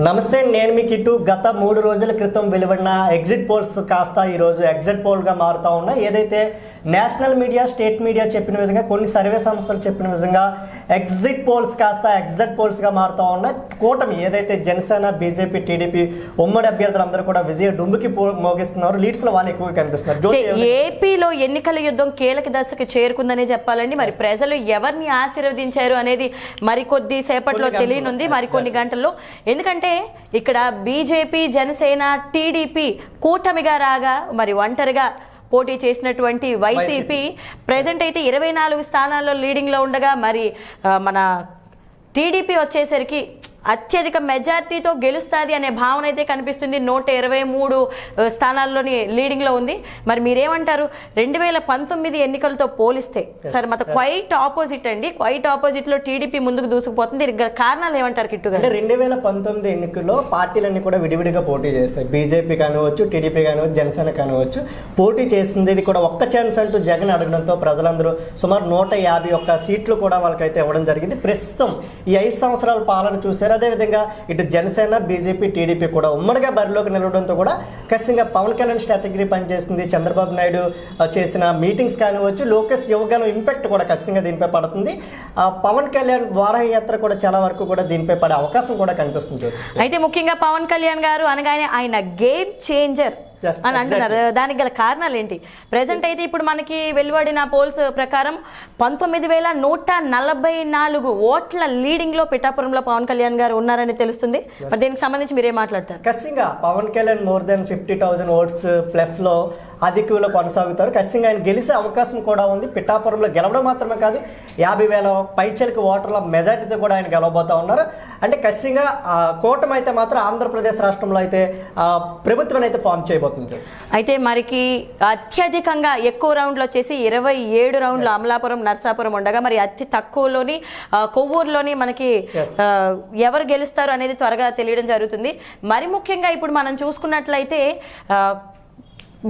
నమస్తే నేను మీ కిట్టు. గత మూడు రోజుల క్రితం వెలువడిన ఎగ్జిట్ పోల్స్ కాస్త ఈరోజు ఎగ్జిట్ పోల్గా మారుతూ ఉన్నాయి. ఏదైతే నేషనల్ మీడియా స్టేట్ మీడియా చెప్పిన విధంగా కొన్ని సర్వే సంస్థలు చెప్పిన విధంగా ఎగ్జిట్ పోల్స్ కాస్త ఎగ్జిట్ పోల్స్గా మారుతూ ఉన్నాయి. కూటమి ఏదైతే జనసేన బీజేపీ టీడీపీ ఉమ్మడి అభ్యర్థులందరూ కూడా విజయ డుంబుకి పో- మోగిస్తున్నారు. లీడ్స్లో వాళ్ళు ఎక్కువగా కనిపిస్తున్నారు. ఏపీలో ఎన్నికల యుద్ధం కీలక దశకి చేరుకుందనే చెప్పాలండి. మరి ప్రజలు ఎవరిని ఆశీర్వదించారు అనేది మరికొద్ది సేపట్లో తెలియనుంది. మరికొన్ని గంటల్లో. ఎందుకంటే ఇక్కడ బీజేపీ జనసేన టీడీపీ కూటమిగా రాగా మరి ఒంటరిగా పోటీ చేసినటువంటి వైసీపీ ప్రజెంట్ అయితే ఇరవై నాలుగు స్థానాల్లో లీడింగ్లో ఉండగా మరి మన టీడీపీ వచ్చేసరికి అత్యధిక మెజార్టీతో గెలుస్తుంది అనే భావన అయితే కనిపిస్తుంది. నూట ఇరవై మూడు స్థానాల్లోని లీడింగ్లో ఉంది. మరి మీరేమంటారు? రెండు వేల పంతొమ్మిది ఎన్నికలతో పోలిస్తే సార్ మత క్వైట్ ఆపోజిట్ అండి. క్వైట్ ఆపోజిట్లో టీడీపీ ముందుకు దూసుకుపోతుంది. దీనికి కారణాలు ఏమంటారు కిట్టు అంటే రెండు వేల పంతొమ్మిది ఎన్నికల్లో పార్టీలన్నీ కూడా విడివిడిగా పోటీ చేస్తాయి. బీజేపీ కానివచ్చు టీడీపీ కానివచ్చు జనసేన కానివచ్చు పోటీ చేసింది ఇది కూడా ఒక్క ఛాన్స్ అంటూ జగన్ అడగడంతో ప్రజలందరూ సుమారు నూట యాభై ఒక్క సీట్లు కూడా వాళ్ళకైతే ఇవ్వడం జరిగింది. ప్రస్తుతం ఈ ఐదు సంవత్సరాల పాలన చూశారు అదేవిధంగా ఇటు జనసేన బీజేపీ టీడీపీ కూడా ఉమ్మడిగా బరిలోకి నిలవడంతో కూడా ఖచ్చితంగా పవన్ కళ్యాణ్ స్ట్రాటజీ పనిచేస్తుంది చంద్రబాబు నాయుడు చేసిన మీటింగ్స్ కానివచ్చు లోకేష్ యువగలం ఇంపాక్ట్ కూడా ఖచ్చితంగా దీనిపై పడుతుంది. ఆ, పవన్ కళ్యాణ్ వారహయాత్ర కూడా చాలా వరకు కూడా దీనిపై పడే అవకాశం కూడా కనిపిస్తుంది. అయితే ముఖ్యంగా పవన్ కళ్యాణ్ గారు అనగానే ఆయన గేమ్ చేంజర్ అని అంటున్నారు. దానికి గల కారణాలు ఏంటి? ప్రజెంట్ అయితే ఇప్పుడు మనకి వెలువడిన పోల్స్ ప్రకారం పంతొమ్మిది వేల నూట నలభై నాలుగు ఓట్ల లీడింగ్లో పిఠాపురంలో పవన్ కళ్యాణ్ గారు ఉన్నారని తెలుస్తుంది. మరి దీనికి సంబంధించి మీరేం మాట్లాడతారు? ఖచ్చితంగా Pawan Kalyan more than fifty thousand votes ప్లస్లో ఆధిక్యంలో కొనసాగుతారు. ఖచ్చితంగా ఆయన గెలిచే అవకాశం కూడా ఉంది. పిఠాపురంలో గెలవడం మాత్రమే కాదు యాభై వేల పైచలకు ఓటర్ల మెజార్టీతో కూడా ఆయన గెలవబోతా ఉన్నారు. అంటే ఖచ్చితంగా కూటమి అయితే మాత్రం ఆంధ్రప్రదేశ్ రాష్ట్రంలో అయితే ప్రభుత్వం అయితే ఫామ్ చేయబోతుంది అయితే మరికి అత్యధికంగా ఎక్కువ రౌండ్లు వచ్చేసి ఇరవై ఏడు రౌండ్లు అమలాపురం నర్సాపురం ఉండగా మరి అతి తక్కువలోని కొవ్వూరులోని మనకి ఎవరు గెలుస్తారు అనేది త్వరగా తెలియడం జరుగుతుంది. మరి ముఖ్యంగా ఇప్పుడు మనం చూసుకున్నట్లయితే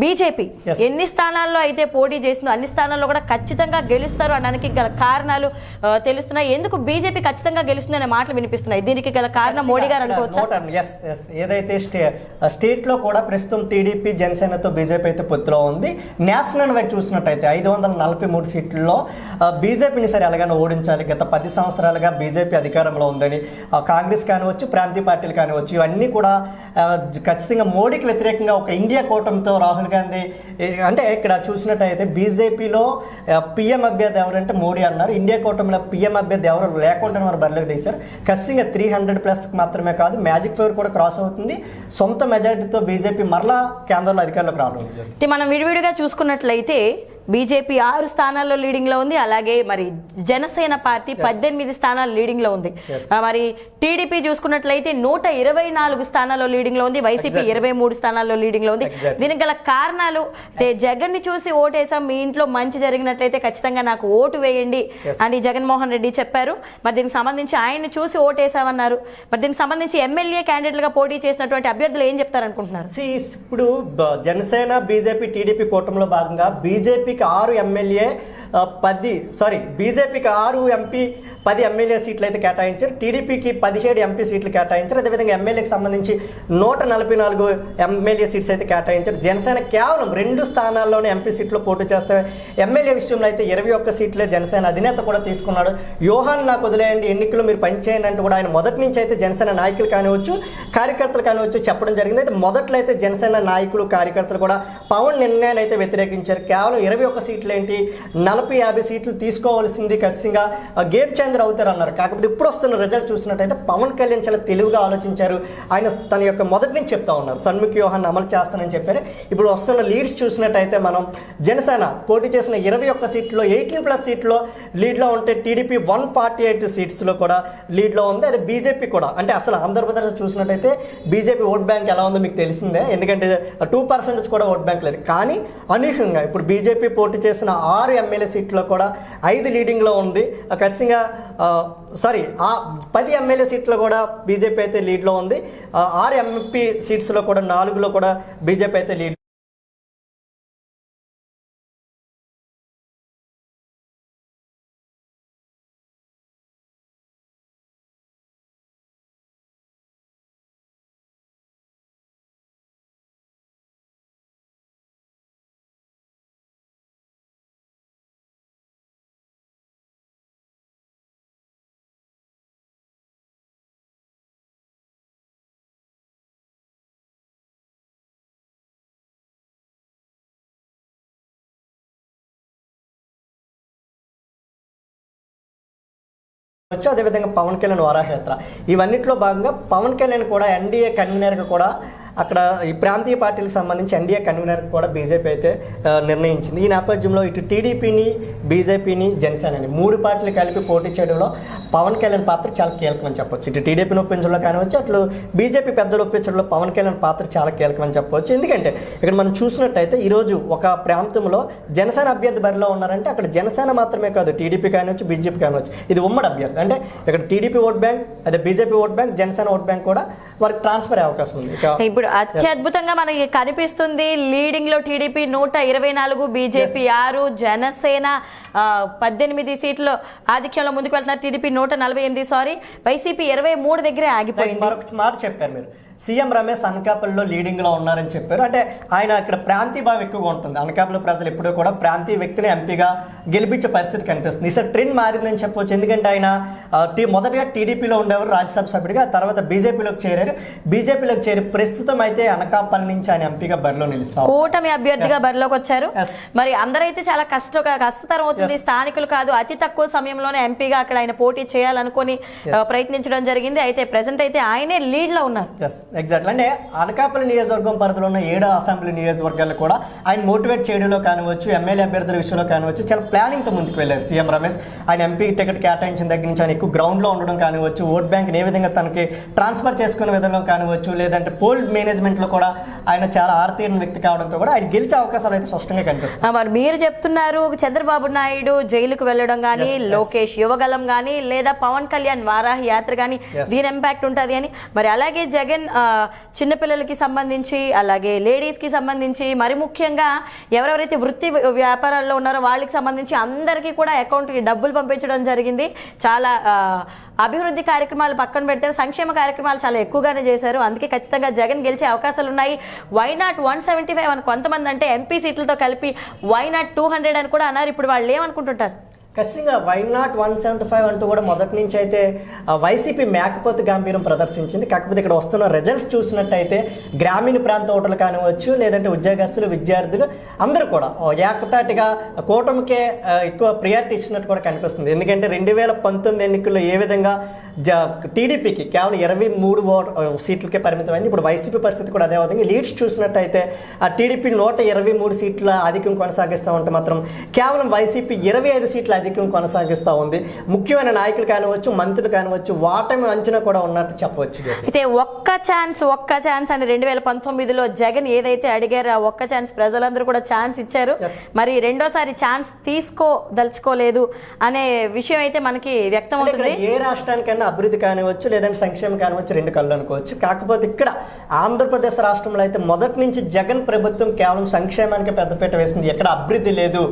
బీజేపీ. ఎన్ని స్థానాల్లో అయితే పోటీ చేసిందో అన్ని స్థానాల్లో కూడా ఖచ్చితంగా గెలుస్తారు అనడానికి గల కారణాలు తెలుస్తున్నాయి. ఎందుకు బీజేపీ ఖచ్చితంగా గెలుస్తుంది అనే మాటలు వినిపిస్తున్నాయి? దీనికి గల కారణం మోడీ గారు అనుకోవచ్చా? ఎస్ ఎస్ ఏదైతే స్టే స్టేట్లో కూడా ప్రస్తుతం టీడీపీ జనసేనతో బీజేపీ అయితే పొత్తులో ఉంది. నేషనల్ వైడ్ చూసినట్టయితే ఐదు వందల నలభై మూడు సీట్లలో బీజేపీని సరే ఎలాగైనా ఓడించాలి. గత పది సంవత్సరాలుగా బీజేపీ అధికారంలో ఉందని కాంగ్రెస్ కానివచ్చు ప్రాంతీయ పార్టీలు కానివచ్చు ఇవన్నీ కూడా ఖచ్చితంగా మోడీకి వ్యతిరేకంగా ఒక ఇండియా కూటమితో రాహుల్ గాంధీ అంటే ఇక్కడ చూసినట్టయితే బీజేపీలో పిఎం అభ్యర్థి ఎవరంటే మోడీ అన్నారు. ఇండియా కూటమిలో పిఎం అభ్యర్థి ఎవరు లేకుండా మరి బరిలోకి తెచ్చారు ఖచ్చితంగా త్రీ హండ్రెడ్ ప్లస్ మాత్రమే కాదు మ్యాజిక్ ఫేవర్ కూడా క్రాస్ అవుతుంది. సొంత మెజారిటీతో బీజేపీ మరలా కేంద్రంలో అధికారంలోకి రావడం మనం విడివిడిగా చూసుకున్నట్లయితే బీజేపీ ఆరు స్థానాల్లో లీడింగ్లో ఉంది. అలాగే మరి జనసేన పార్టీ పద్దెనిమిది స్థానాలు లీడింగ్లో ఉంది. మరి టీడీపీ చూసుకున్నట్లయితే నూట ఇరవై నాలుగు స్థానాల్లో లీడింగ్లో ఉంది. వైసీపీ. ఇరవై మూడు స్థానాల్లో లీడింగ్లో ఉంది. దీనికి గల కారణాలు జగన్ని చూసి ఓటేసాం మీ ఇంట్లో మంచి జరిగినట్లయితే ఖచ్చితంగా నాకు ఓటు వేయండి. అని జగన్మోహన్ రెడ్డి చెప్పారు. మరి దీనికి సంబంధించి ఆయన చూసి ఓటేసామన్నారు మరి దీనికి సంబంధించి ఎమ్మెల్యే క్యాండిడేట్లుగా పోటీ చేసినటువంటి అభ్యర్థులు ఏం చెప్తారనుకుంటున్నారు? ఇప్పుడు జనసేన బీజేపీ టీడీపీ కూటమిలో భాగంగా బీజేపీకి ఆరు ఎమ్మెల్యే పది సారీ బీజేపీకి ఆరు ఎంపీ పది ఎమ్మెల్యే సీట్లు అయితే కేటాయించారు. టీడీపీకి పదిహేడు ఎంపీ సీట్లు కేటాయించారు. అదేవిధంగా ఎమ్మెల్యేకి సంబంధించి నూట నలభై నాలుగు ఎమ్మెల్యే సీట్స్ అయితే కేటాయించారు. జనసేన కేవలం రెండు స్థానాల్లోనే ఎంపీ సీట్లు పోటీ చేస్తే ఎమ్మెల్యే విషయంలో అయితే ఇరవై ఒక్క సీట్లే జనసేన అధినేత కూడా తీసుకున్నాడు. యోహాన్ నాకు వదిలేయండి ఎన్నికలు మీరు పనిచేయండి అంటే కూడా ఆయన మొదటి నుంచి అయితే జనసేన నాయకులు కానివచ్చు కార్యకర్తలు కానివచ్చు చెప్పడం జరిగింది. అయితే మొదట్లో అయితే జనసేన నాయకులు కార్యకర్తలు కూడా పవన్ నిర్ణయాన్ని అయితే వ్యతిరేకించారు. కేవలం ఇరవై ఒక్క సీట్లు ఏంటి నలభై యాభై సీట్లు తీసుకోవాల్సింది ఖచ్చితంగా. గేమ్ చేంజర్ అవుతారు అన్నారు కాకపోతే ఇప్పుడు వస్తున్న రిజల్ట్ చూసినట్టయితే పవన్ కళ్యాణ్ చాలా తెలివిగా ఆలోచించారు. ఆయన తన యొక్క మొదటి నుంచి చెప్తా ఉన్నారు. సన్ముఖ వ్యూహాన్ని అమలు చేస్తానని చెప్పారు. ఇప్పుడు వస్తున్న లీడ్స్ చూసినట్టయితే మనం జనసేన పోటీ చేసిన ఇరవై ఒక్క సీట్లో ఎయిటీన్ ప్లస్ సీట్లో లీడ్లో ఉంటే టీడీపీ వన్ ఫార్టీ ఎయిట్ సీట్స్లో కూడా లీడ్లో ఉంది. అదే బీజేపీ కూడా. అంటే అసలు ఆంధ్రప్రదేశ్ చూసినట్టయితే బీజేపీ ఓట్ బ్యాంక్ ఎలా ఉందో మీకు తెలిసిందే. ఎందుకంటే టూ పర్సెంటేజ్ కూడా ఓట్ బ్యాంక్ లేదు. కానీ అనూహ్యంగా ఇప్పుడు బీజేపీ పోటీ చేసిన ఆరు ఎమ్మెల్యే సీట్లో కూడా ఐదు లీడింగ్లో ఉంది. ఖచ్చితంగా సారీ ఆ పది ఎమ్మెల్యే సీట్లో కూడా బీజేపీ అయితే లీడ్లో ఉంది. ఆరు ఎంపీ సీట్స్లో కూడా నాలుగులో కూడా బీజేపీ అయితే లీడ్ వచ్చు అదేవిధంగా పవన్ కళ్యాణ్ వరాహయాత్ర ఇవన్నిట్లో భాగంగా పవన్ కళ్యాణ్ కూడా ఎన్డీఏ కన్వీనర్గా కూడా అక్కడ ఈ ప్రాంతీయ పార్టీలకు సంబంధించి ఎన్డీఏ కన్వీనర్ కూడా బీజేపీ అయితే నిర్ణయించింది. ఈ నేపథ్యంలో ఇటు టీడీపీని బీజేపీని జనసేనని మూడు పార్టీలు కలిపి పోటీ చేయడంలో పవన్ కళ్యాణ్ పాత్ర చాలా కీలకమని చెప్పొచ్చు. ఇటు టీడీపీని ఒప్పించడంలో కానివచ్చు అట్లు బీజేపీ పెద్దలు ఒప్పించడంలో పవన్ కళ్యాణ్ పాత్ర చాలా కీలకమని చెప్పవచ్చు ఎందుకంటే ఇక్కడ మనం చూసినట్టయితే ఈరోజు ఒక ప్రాంతంలో జనసేన అభ్యర్థి బరిలో ఉన్నారంటే అక్కడ జనసేన మాత్రమే కాదు టీడీపీ కానివచ్చు బీజేపీ కానివచ్చు ఇది ఉమ్మడి అభ్యర్థి. అంటే ఇక్కడ టీడీపీ ఓట్ బ్యాంక్ అదే BJP vote bank Janasena vote bank కూడా వారికి ట్రాన్స్ఫర్ అయ్యే అవకాశం ఉంది. ఇప్పుడు అత్యద్భుతంగా మనకి కనిపిస్తుంది. లీడింగ్లో టీడీపీ నూట ఇరవై నాలుగు బీజేపీ ఆరు జనసేన పద్దెనిమిది సీట్లు ఆధిక్యంలో ముందుకు వెళ్తున్నారు. టీడీపీ నూట నలభై ఎనిమిది సారీ వైసీపీ ఇరవై మూడు దగ్గరే ఆగిపోయింది. మరొక మాట చెప్పారు మీరు. సీఎం రమేష్ అనకాపల్లిలో లీడింగ్లో ఉన్నారని చెప్పారు. అంటే ఆయన ఇక్కడ ప్రాంతీయ భావం ఎక్కువగా ఉంటుంది. అనకాపల్లి ప్రజలు ఎప్పుడూ కూడా ప్రాంతీయ వ్యక్తిని ఎంపీగా గెలిపించే పరిస్థితి కనిపిస్తుంది. ఈసారి ట్రెండ్ మారిందని చెప్పవచ్చు ఎందుకంటే ఆయన టీ మొదటగా టీడీపీలో ఉండేవారు రాజ్యసభ సభ్యుడిగా తర్వాత బీజేపీలోకి చేరారు. బీజేపీలోకి చేరి ప్రస్తుతం అయితే అనకాపల్లి నుంచి ఆయన ఎంపీగా బరిలో నిలుస్తాం కూటమి అభ్యర్థిగా బరిలోకి వచ్చారు. మరి అందరైతే చాలా కష్ట కష్టతరం అవుతుంది. స్థానికులు కాదు అతి తక్కువ సమయంలోనే ఎంపీగా అక్కడ ఆయన పోటీ చేయాలనుకొని ప్రయత్నించడం జరిగింది. అయితే ప్రెసెంట్ అయితే ఆయనే లీడ్లో ఉన్నారు. ఎగ్జాక్ట్లీ అంటే అనకాపల్లి నియోజకవర్గం పరిధిలో ఉన్న ఏడు అసెంబ్లీ నియోజకవర్గాలు కూడా ఆయన మోటివేట్ చేయడంలో కానివచ్చు ఎమ్మెల్యే అభ్యర్థుల విషయంలో కానివచ్చు చాలా ప్లానింగ్తో ముందుకు వెళ్ళారు సీఎం రమేష్ ఆయన ఎంపీ టికెట్ కేటాయించిన దగ్గర నుంచి ఆయన ఎక్కువ గ్రౌండ్లో ఉండడం కానివచ్చు ఓట్ బ్యాంక్ ఏ విధంగా తనకి ట్రాన్స్ఫర్ చేసుకునే విధంలో కానివచ్చు లేదంటే పోల్ మేనేజ్మెంట్లో కూడా ఆయన చాలా ఆర్తీయ వ్యక్తి కావడంతో కూడా ఆయన గెలిచే అవకాశాలు అయితే స్పష్టంగా కనిపిస్తుంది మరి మీరు చెప్తున్నారు చంద్రబాబు నాయుడు జైలుకు వెళ్ళడం కానీ. లోకేష్ యువగలం కానీ లేదా పవన్ కళ్యాణ్ వారాహి యాత్ర కానీ. దీని ఇంపాక్ట్ ఉంటుంది అని మరి అలాగే జగన్ చిన్నపిల్లలకి సంబంధించి అలాగే లేడీస్కి సంబంధించి మరి ముఖ్యంగా ఎవరెవరైతే వృత్తి వ్యాపారాల్లో ఉన్నారో వాళ్ళకి సంబంధించి అందరికీ కూడా అకౌంట్కి డబ్బులు పంపించడం జరిగింది. చాలా అభివృద్ధి కార్యక్రమాలు పక్కన పెడితే సంక్షేమ కార్యక్రమాలు చాలా ఎక్కువగానే చేశారు. అందుకే ఖచ్చితంగా జగన్ గెలిచే అవకాశాలు ఉన్నాయి. Why not one seventy five అని కొంతమంది అంటే ఎంపీ సీట్లతో కలిపి వై నాట్ టూ హండ్రెడ్ అని కూడా అన్నారు. ఇప్పుడు వాళ్ళు ఏమనుకుంటుంటారు? ఖచ్చితంగా why not one seventy five అంటూ కూడా మొదటి నుంచి అయితే వైసీపీ మేకపోతు గంభీరం ప్రదర్శించింది. కాకపోతే ఇక్కడ వస్తున్న రిజల్ట్స్ చూసినట్టయితే గ్రామీణ ప్రాంత ఓటర్లు కానివచ్చు లేదంటే ఉద్యోగస్తులు విద్యార్థులు అందరూ కూడా ఏకతాటిగా కూటమికే ఎక్కువ ప్రియారిటీ ఇచ్చినట్టు కూడా కనిపిస్తుంది. ఎందుకంటే రెండు వేల పంతొమ్మిది ఎన్నికల్లో ఏ విధంగా జ టీడీపీకి కేవలం ఇరవై మూడు ఓ సీట్లకే పరిమితమైంది. ఇప్పుడు వైసీపీ పరిస్థితి కూడా అదే విధంగా లీడ్స్ చూసినట్టయితే ఆ టీడీపీ నూట ఇరవై మూడు సీట్ల ఆధిక్యం కొనసాగిస్తూ ఉంటే మాత్రం కేవలం వైసీపీ ఇరవై ఐదు సీట్ల ఆధిక్యం కొనసాగిస్తూ ఉంది. ముఖ్యమైన నాయకులు కానివచ్చు మంత్రులు కానివచ్చు వాటమి అంచనా కూడా ఉన్నట్టు చెప్పవచ్చు. అయితే ఒక్క ఛాన్స్ ఒక్క ఛాన్స్ అని రెండు వేల పంతొమ్మిదిలో జగన్ ఏదైతే అడిగారో ఆ ఒక్క ఛాన్స్ ప్రజలందరూ కూడా ఛాన్స్ ఇచ్చారు. మరి రెండోసారి ఛాన్స్ తీసుకోదలుచుకోలేదు అనే విషయం అయితే మనకి వ్యక్తం అవుతుంది ఏ రాష్ట్రానికైనా అభివృద్ధి కానివచ్చు లేదంటే సంక్షేమం కానివచ్చు రెండు కళ్ళు అనుకోవచ్చు. కాకపోతే ఇక్కడ ఆంధ్రప్రదేశ్ రాష్ట్రంలో అయితే మొదటి నుంచి జగన్ ప్రభుత్వం కేవలం సంక్షేమానికి పెద్దపీట వేసింది. ఎక్కడ అభివృద్ధి లేదు.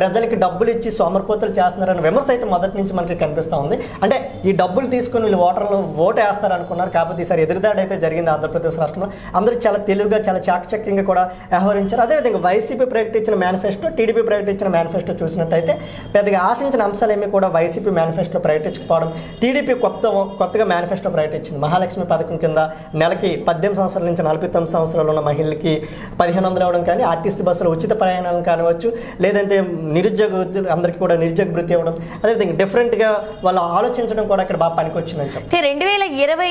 ప్రజలకి డబ్బులు ఇచ్చి సోమరిపోతులు చేస్తున్నారని విమర్శ అయితే మొదటి నుంచి మనకి కనిపిస్తూ ఉంది. అంటే ఈ డబ్బులు తీసుకుని వీళ్ళు ఓటర్లు ఓటు వేస్తారు అనుకున్నారు కాకపోతే ఈసారి ఎదురుదాడి అయితే జరిగింది ఆంధ్రప్రదేశ్ రాష్ట్రంలో. అందరూ చాలా తెలివిగా చాలా చాకచక్యంగా కూడా వ్యవహరించారు. అదేవిధంగా వైసీపీ ప్రకటించిన మేనిఫెస్టో టీడీపీ ప్రకటించిన మేనిఫెస్టో చూసినట్టయితే పెద్దగా ఆశించిన అంశాలు ఏమీ కూడా వైసీపీ మేనిఫెస్టో ప్రకటించకపోవడం టీడీపీ కొత్త కొత్తగా మేనిఫెస్టో ప్రకటించింది. మహాలక్ష్మి పథకం కింద నెలకి పద్దెనిమిది సంవత్సరాల నుంచి నలభై తొమ్మిది సంవత్సరాలు ఉన్న మహిళలకి పదిహేను వందలు ఇవ్వడం కానీ ఆర్టీసీ బస్సులో ఉచిత ప్రయాణాలు కానివచ్చు లేదంటే నిరుద్యోగ అందరికీ కూడా నిరుద్యోగ వృత్తి ఇవ్వడం అదేవిధంగా డిఫరెంట్గా వాళ్ళు ఆలోచించడం కూడా ఇక్కడ బాగా పనికొచ్చిందని అయితే రెండు వేల ఇరవై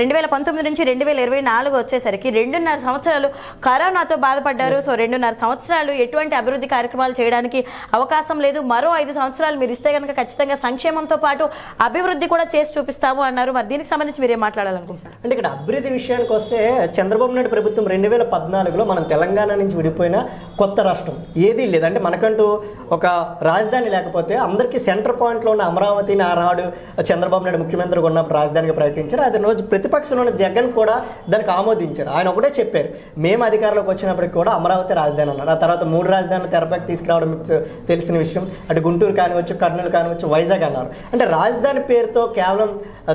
రెండు వేల పంతొమ్మిది నుంచి రెండు వేల ఇరవై నాలుగు వచ్చేసరికి రెండున్నర సంవత్సరాలు కరోనాతో బాధపడ్డారు. సో రెండున్నర సంవత్సరాలు ఎటువంటి అభివృద్ధి కార్యక్రమాలు చేయడానికి అవకాశం లేదు. మరో ఐదు సంవత్సరాలు మీరు ఇస్తే కనుక ఖచ్చితంగా సంక్షేమంతో పాటు అభివృద్ధి కూడా చేసి చూపిస్తాము అన్నారు. మరి దీనికి సంబంధించి మీరు ఏం మాట్లాడాలనుకుంటున్నారు? అంటే ఇక్కడ అభివృద్ధి విషయానికి వస్తే చంద్రబాబు నాయుడు ప్రభుత్వం రెండు వేల పద్నాలుగులో మనం తెలంగాణ నుంచి విడిపోయిన కొత్త రాష్ట్రం. ఏదీ లేదు. అంటే మనకంటూ ఒక రాజధాని లేకపోతే అందరికీ సెంటర్ పాయింట్లో ఉన్న అమరావతిని ఆనాడు చంద్రబాబు నాయుడు ముఖ్యమంత్రిగా ఉన్నప్పుడు రాజధానిగా ప్రకటించారు. అదే రోజు ప్రతిపక్షంలో ఉన్న జగన్ కూడా దానికి ఆమోదించారు. ఆయన ఒకటే చెప్పారు మేము అధికారంలోకి వచ్చినప్పటికి కూడా అమరావతి రాజధాని అన్నారు. ఆ తర్వాత మూడు రాజధానులు తెరపైకి తీసుకురావడం తెలిసిన విషయం. అటు గుంటూరు కానివచ్చు కర్నూలు కానివచ్చు వైజాగ్ అన్నారు. అంటే రాజధాని పేరుతో కేవలం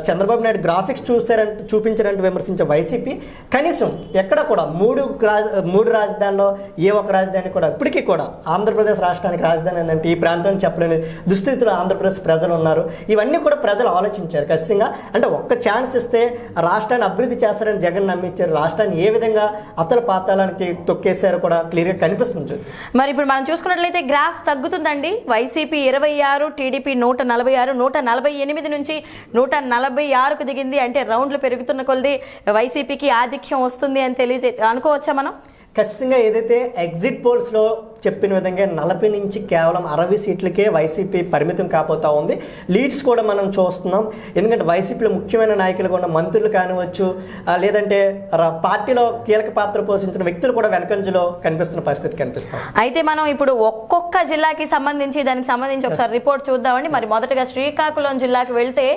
చంద్రబాబు నాయుడు గ్రాఫిక్స్ చూసారంటే చూపించారంటే విమర్శించే వైసీపీ కనీసం ఎక్కడ కూడా మూడు రాజ మూడు రాజధానిలో ఏ ఒక రాజధాని కూడా ఇప్పటికీ కూడా ఆంధ్రప్రదేశ్ రాష్ట్రానికి రాజధాని ఏంటంటే ఈ ప్రాంతాన్ని చెప్పలేని దుస్థితిలో ఆంధ్రప్రదేశ్ ప్రజలు ఉన్నారు. ఇవన్నీ కూడా ప్రజలు ఆలోచించారు. ఖచ్చితంగా అంటే ఒక్క ఛాన్స్ ఇస్తే రాష్ట్రాన్ని అభివృద్ధి చేస్తారని జగన్ నమ్మించారు. రాష్ట్రాన్ని ఏ విధంగా అతల పాతాళానికి తొక్కేశారో కూడా క్లియర్గా కనిపిస్తుంది మరి ఇప్పుడు మనం చూసుకున్నట్లయితే గ్రాఫ్ తగ్గుతుందండి. వైసీపీ ఇరవై ఆరు టీడీపీ నూట నలభై ఆరు నూట నలభై ఎనిమిది నుంచి నూట నలభై ఆరుకు దిగింది అంటే రౌండ్లు పెరుగుతున్న కొలది వైసీపీకి ఆధిక్యం వస్తుంది అని తెలియజే అనుకోవచ్చా మనం? ఖచ్చితంగా ఏదైతే ఎగ్జిట్ పోల్స్లో చెప్పిన విధంగా నలభై నుంచి కేవలం అరవై సీట్లకే వైసీపీ పరిమితం కాబోతా ఉంది. లీడ్స్ కూడా మనం చూస్తున్నాం. ఎందుకంటే వైసీపీలో ముఖ్యమైన నాయకులుగా ఉన్న మంత్రులు కానివచ్చు లేదంటే పార్టీలో కీలక పాత్ర పోషించిన వ్యక్తులు కూడా వెనకంజలో కనిపిస్తున్న పరిస్థితి కనిపిస్తాం అయితే మనం ఇప్పుడు ఒక్కొక్క జిల్లాకి సంబంధించి దానికి సంబంధించి ఒకసారి రిపోర్ట్ చూద్దామండి. మరి మొదటగా శ్రీకాకుళం జిల్లాకి వెళ్తే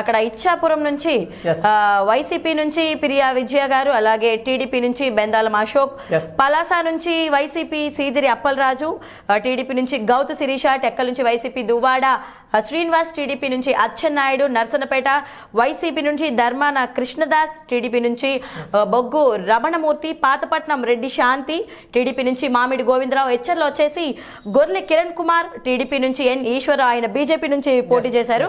అక్కడ ఇచ్చాపురం నుంచి వైసీపీ నుంచి పిరియా విజయ గారు అలాగే టీడీపీ నుంచి బెందాలం అశోక్. పలాస నుంచి వైసీపీ సీదిరి అప్పలరాజు రాజు టీడీపీ నుంచి గౌతు శిరీష టెక్కల నుంచి వైసీపీ దువ్వాడ శ్రీనివాస్ టీడీపీ నుంచి అచ్చెన్నాయుడు నర్సనపేట వైసీపీ నుంచి ధర్మాన కృష్ణదాస్ టీడీపీ నుంచి బొగ్గు రమణమూర్తి పాతపట్నం రెడ్డి శాంతి టీడీపీ నుంచి మామిడి గోవిందరావు హెచ్చర్లో వచ్చేసి గొర్రె కిరణ్ కుమార్ టీడీపీ నుంచి ఎన్ ఈశ్వర ఆయన బీజేపీ నుంచి పోటీ చేశారు.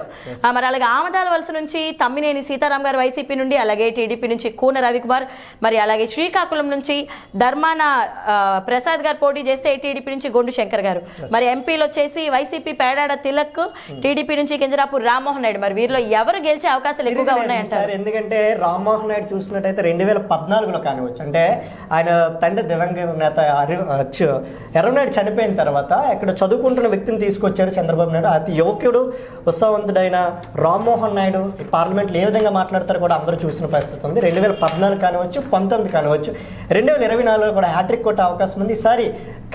మరి అలాగే ఆమదాల వలస నుంచి తమ్మినేని సీతారాం గారు వైసీపీ నుండి అలాగే టీడీపీ నుంచి కూన రవికుమార్ మరి అలాగే శ్రీకాకుళం నుంచి ధర్మాన ప్రసాద్ గారు పోటీ చేస్తే టీడీపీ నుంచి గొండు శంకర్ గారు. మరి ఎంపీలు వచ్చేసి వైసీపీ పేడాడ తిలక్ టీడీపీ నుంచి కింజరాపు రామ్మోహన్ నాయుడు. మరి వీరిలో ఎవరు గెలిచే అవకాశాలు ఎక్కువగా ఉన్నాయంటారు? సార్ ఎందుకంటే రామ్మోహన్ నాయుడు చూసినట్టయితే రెండు వేల పద్నాలుగులో కానివచ్చు అంటే ఆయన తండ్రి దివంగత నేత ఎర్రనాయుడు చనిపోయిన తర్వాత ఇక్కడ చదువుకుంటున్న వ్యక్తిని తీసుకొచ్చారు చంద్రబాబు నాయుడు. అతి యువకుడు ఉత్సవవంతుడైన రామ్మోహన్ నాయుడు. పార్లమెంట్లో ఏ విధంగా మాట్లాడతారో కూడా అందరూ చూసిన పరిస్థితి ఉంది. రెండు వేల పద్నాలుగు కానివచ్చు పంతొమ్మిది కానివచ్చు రెండు వేల ఇరవై నాలుగులో కూడా హ్యాట్రిక్ కొట్టే అవకాశం ఉంది. ఈసారి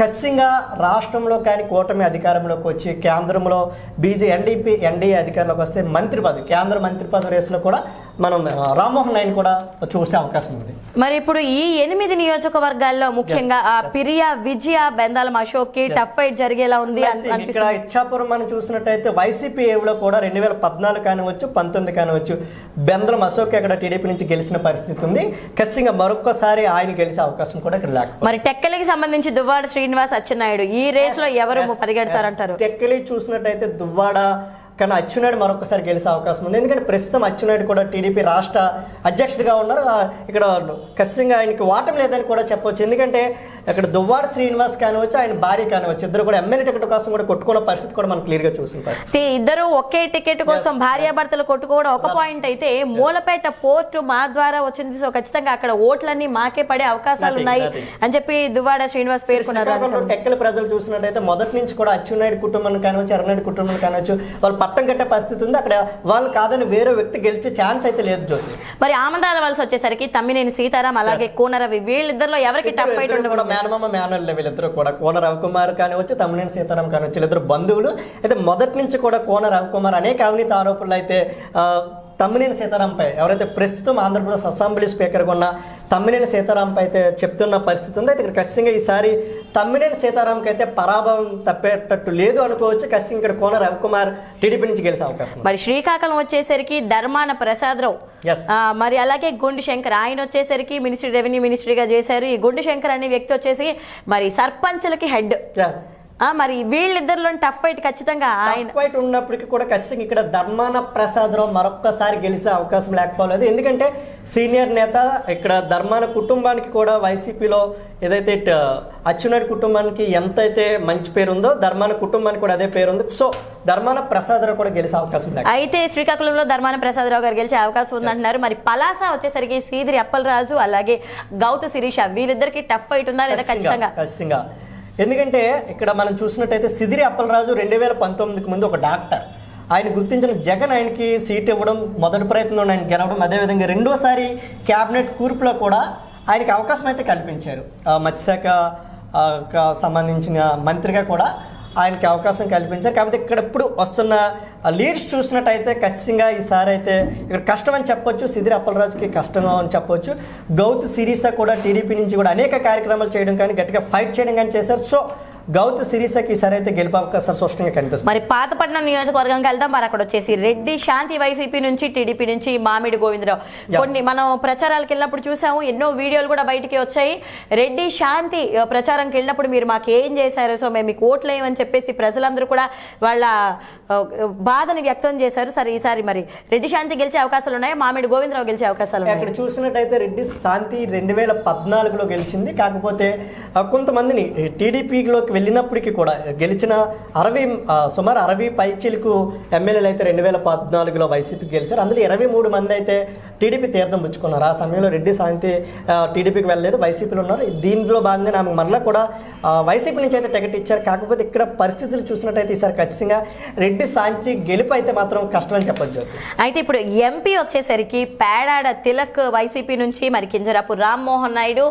ఖచ్చితంగా రాష్ట్రంలో కానీ కూటమి అధికారంలోకి వచ్చి కేంద్రంలో బీజే ఎన్డీపీ ఎన్డీఏ అధికారంలోకి వస్తే మంత్రి పదవి కేంద్ర మంత్రి పదవి రేసులో కూడా మనం రామ్మోహన్ నాయుడు కూడా చూసే అవకాశం ఉంది. మరి ఇప్పుడు ఈ ఎనిమిది నియోజకవర్గాల్లో ముఖ్యంగా ఆ పిరియా విజయ బెందాలం అశోక్కి టఫ్ ఫైట్ జరిగేలా ఉంది ఇక్కడ ఇచ్చాపురం మనం చూసినట్టయితే వైసీపీ ఏవ్లో కూడా రెండు వేల పద్నాలుగు కానివచ్చు పంతొమ్మిది కానివచ్చు బెందలం అశోక్ ఇక్కడ టీడీపీ నుంచి గెలిచిన పరిస్థితి ఉంది. ఖచ్చితంగా మరొక్కసారి ఆయన గెలిచే అవకాశం కూడా ఇక్కడ లేకపోతే మరి టెక్కలికి సంబంధించి దువ్వాడ శ్రీనివాస్ అచ్చెన్నాయుడు ఈ రేస్లో ఎవరు పరిగెడతారంటారు? టెక్కలి చూసినట్టయితే దువ్వాడ కానీ అచ్చునాయుడు మరొకసారి గెలిచే అవకాశం ఉంది. ఎందుకంటే ప్రస్తుతం అచ్చునాయుడు కూడా టీడీపీ రాష్ట్ర అధ్యక్షుడిగా ఉన్నారు. ఇక్కడ ఖచ్చితంగా ఆయనకి ఓటమి లేదని కూడా చెప్పొచ్చు. ఎందుకంటే ఇక్కడ దువ్వాడ శ్రీనివాస్ కానివచ్చు ఆయన భార్య కానివచ్చు ఇద్దరు కూడా ఎమ్మెల్యే టికెట్ కోసం కూడా కొట్టుకున్న పరిస్థితి కూడా మనం క్లియర్గా చూసిన పరిస్థితి. ఇద్దరు ఒకే టికెట్ కోసం భార్యాభర్తలు కొట్టుకోవడం ఒక పాయింట్ అయితే మూలపేట పోర్టు మా ద్వారా వచ్చింది. సో ఖచ్చితంగా అక్కడ ఓట్లన్నీ మాకే పడే అవకాశాలు ఉన్నాయి. అని చెప్పి దువ్వాడ శ్రీనివాస్ పేర్కొన్నారు. టెక్కల ప్రజలు చూసినట్టయితే మొదటి నుంచి కూడా అచ్చెన్నాయుడు కుటుంబం కానివచ్చు ఎర్రనాయుడు కుటుంబం కానివచ్చు వాళ్ళు పట్టం కట్టే పరిస్థితి ఉంది. అక్కడ వాళ్ళు కాదని వేరే వ్యక్తి గెలిచే ఛాన్స్ అయితే లేదు జ్యోతి. మరి ఆమందాల వలస వచ్చేసరికి తమ్మినేని సీతారాం అలాగే కూనరవి వీళ్ళిద్దరిలో ఎవరికి టఫ్ ఫైట్ కూడా ఉండదు మేనమామ మేనల్ వీళ్ళిద్దరు కూడా. కోన రవికుమార్ కానివచ్చు తమ్మినేని సీతారాం కానివచ్చు వీళ్ళిద్దరు బంధువులు. అయితే మొదటి నుంచి కూడా కోన రవికుమార్ అనేక అవినీతి ఆరోపణలు అయితే తమ్మినేని సీతారాంపై ఎవరైతే ప్రస్తుతం ఆంధ్రప్రదేశ్ అసెంబ్లీ స్పీకర్గా ఉన్న తమ్మినేని సీతారాంపై అయితే చెప్తున్న పరిస్థితి ఉంది. అయితే ఇక్కడ ఖచ్చితంగా ఈసారి తమ్మినేని సీతారాంకి అయితే పరాభవం తప్పేటట్టు లేదు అనుకోవచ్చు. ఖచ్చితంగా ఇక్కడ కోన రవికుమార్ టీడీపీ నుంచి గెలిచే అవకాశం. మరి శ్రీకాకుళం వచ్చేసరికి ధర్మాన ప్రసాదరావు మరి అలాగే గుండు శంకర్ ఆయన వచ్చేసరికి మినిస్ట్రీ రెవెన్యూ మినిస్ట్రీగా చేశారు. ఈ గుండు శంకర్ అనే వ్యక్తి వచ్చేసి మరి సర్పంచులకి హెడ్. మరి వీళ్ళిద్దరిలో టఫ్ ఫైట్ ఖచ్చితంగా ఆయన ఫైట్ ఉన్నప్పటికీ కూడా ఖచ్చితంగా ఇక్కడ ధర్మాన ప్రసాదరావు మరొక్కసారి గెలిచే అవకాశం లేకపోలేదు. ఎందుకంటే సీనియర్ నేత ఇక్కడ ధర్మాన కుటుంబానికి కూడా వైసీపీలో ఏదైతే అచ్చెన్నాయుడు కుటుంబానికి ఎంతైతే మంచి పేరు ఉందో ధర్మాన కుటుంబానికి కూడా అదే పేరు ఉంది సో ధర్మాన ప్రసాదరావు కూడా గెలిచే అవకాశం లేక అయితే శ్రీకాకుళంలో ధర్మాన ప్రసాదరావు గారు గెలిచే అవకాశం ఉందంటున్నారు. మరి పలాస వచ్చేసరికి సీదిరి అప్పలరాజు అలాగే గౌతు శిరీష వీళ్ళిద్దరికి టఫ్ ఫైట్ ఉందా లేదా ఖచ్చితంగా? ఖచ్చితంగా. ఎందుకంటే ఇక్కడ మనం చూసినట్టయితే సిదిరి అప్పలరాజు రెండు వేల పంతొమ్మిదికి ముందు ఒక డాక్టర్. ఆయన గుర్తించిన జగన్ ఆయనకి సీట్ ఇవ్వడం మొదటి ప్రయత్నంలో ఆయన గెలవడం అదేవిధంగా రెండోసారి క్యాబినెట్ కూర్పులో కూడా ఆయనకి అవకాశం అయితే కల్పించారు. మత్స్యశాఖ సంబంధించిన మంత్రిగా కూడా ఆయనకి అవకాశం కల్పించారు. కాకపోతే ఇక్కడ ఇప్పుడు వస్తున్న లీడ్స్ చూసినట్టయితే ఖచ్చితంగా ఈసారి అయితే ఇక్కడ కష్టం అని చెప్పొచ్చు సిదిరి అప్పలరాజుకి కష్టం అని చెప్పొచ్చు. గౌత్ సిరీసా కూడా టీడీపీ నుంచి కూడా అనేక కార్యక్రమాలు చేయడం కానీ గట్టిగా ఫైట్ చేయడం కానీ చేశారు. సో గౌత్ సిరీసకి ఈసారి అయితే గెలుపు అవకాశాలు స్పష్టంగా కనిపిస్తుంది మరి పాతపట్నం నియోజకవర్గంకి వెళ్దాం మరి అక్కడ వచ్చేసి రెడ్డి శాంతి వైసీపీ నుంచి టీడీపీ నుంచి మామిడి గోవిందరావు. కొన్ని మనం ప్రచారాలకు వెళ్ళినప్పుడు చూసాము ఎన్నో వీడియోలు కూడా బయటికి వచ్చాయి. రెడ్డి శాంతి ప్రచారంకి వెళ్ళినప్పుడు మీరు మాకు ఏం చేశారు? సో మేము మీకు ఓట్లేయమని చెప్పేసి ప్రజలందరూ కూడా వాళ్ళ బాధని వ్యక్తం చేశారు. సరే ఈసారి మరి రెడ్డి శాంతి గెలిచే అవకాశాలు ఉన్నాయి? మామిడి గోవిందరావు గెలిచే అవకాశాలు అక్కడ చూసినట్టయితే రెడ్డి శాంతి రెండు వేల పద్నాలుగులో గెలిచింది. కాకపోతే కొంతమందిని టీడీపీలోకి వెళ్ళినప్పటికీ కూడా గెలిచిన అరవై సుమారు అరవై పైచీలకు ఎమ్మెల్యేలు అయితే రెండు వేల పద్నాలుగులో వైసీపీకి గెలిచారు. అందులో ఇరవై మూడు మంది అయితే టీడీపీ తీర్థం పుచ్చుకున్నారు. ఆ సమయంలో రెడ్డి శాంతి ఆ, టీడీపీకి వెళ్ళలేదు. వైసీపీలో ఉన్నారు. దీనిలో భాగంగా ఆమె మరలా కూడా వైసీపీ నుంచి అయితే టికెట్ ఇచ్చారు. కాకపోతే ఇక్కడ పరిస్థితులు చూసినట్టయితే ఈసారి ఖచ్చితంగా రెడ్డి శాంతి గెలుపు అయితే మాత్రం కష్టం అని చెప్పొచ్చు. అయితే ఇప్పుడు ఎంపీ వచ్చేసరికి పేడాడ తిలక్ వైసీపీ నుంచి మరి కింజరాపు రామ్మోహన్ నాయుడు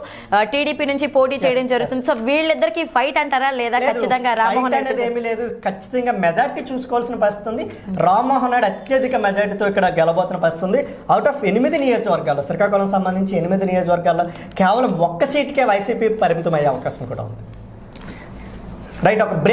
టీడీపీ నుంచి పోటీ చేయడం జరుగుతుంది. సో వీళ్ళిద్దరికి ఫైట్ అంటారా? లేదా ఖచ్చితంగా రామ్మోహన్ అనేది ఏమీ లేదు. ఖచ్చితంగా మెజార్టీ చూసుకోవాల్సిన పరిస్థితి ఉంది. రామ్మోహన్ నాయుడు అత్యధిక మెజార్టీతో ఇక్కడ గెలబోతున్న పరిస్థితి ఉంది. అవుట్ ఆఫ్ ఎనిమిది నియోజకవర్గాలు శ్రీకాకుళం సంబంధించి ఎనిమిది నియోజకవర్గాల్లో కేవలం ఒక్క సీట్కే వైసీపీ పరిమితం అయ్యే అవకాశం కూడా ఉంది. రైట్ ఒక